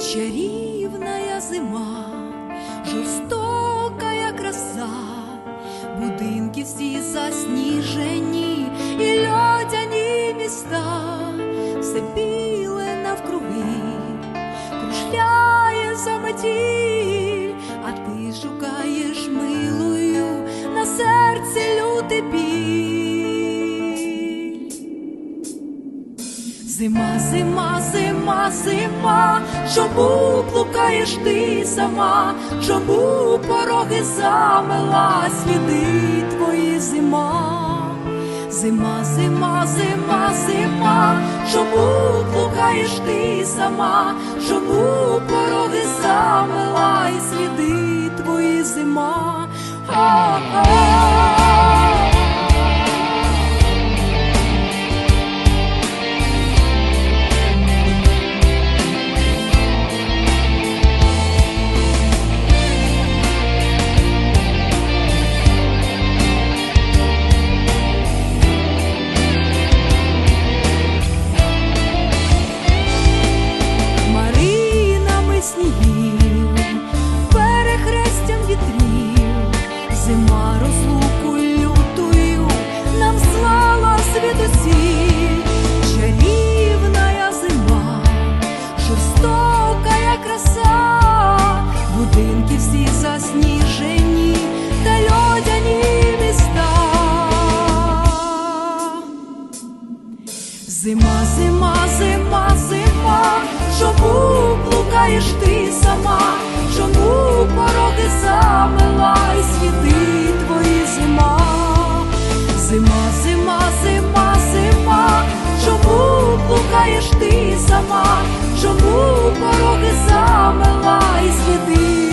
чарівная зима, жорстокая краса, будинки всі засніжені і льодяні міста, все біле навкруги, кружляє заметіль, а ти шукаєш милою на серці лютий біль. Зима, зима, зима, зима, чому блукаєш ти сама, чому пороги замила? Сліди твої зима, зима, зима, зима, зима, чому блукаєш ти сама, чому пороги замила? І сліди твої зима. А-а-а. Зима, зима, зима, чому блукаєш ти сама, чому пороги замила і сліди твої зима, зима, зима, зима, зима, чому блукаєш ти сама, чому пороги замила і сліди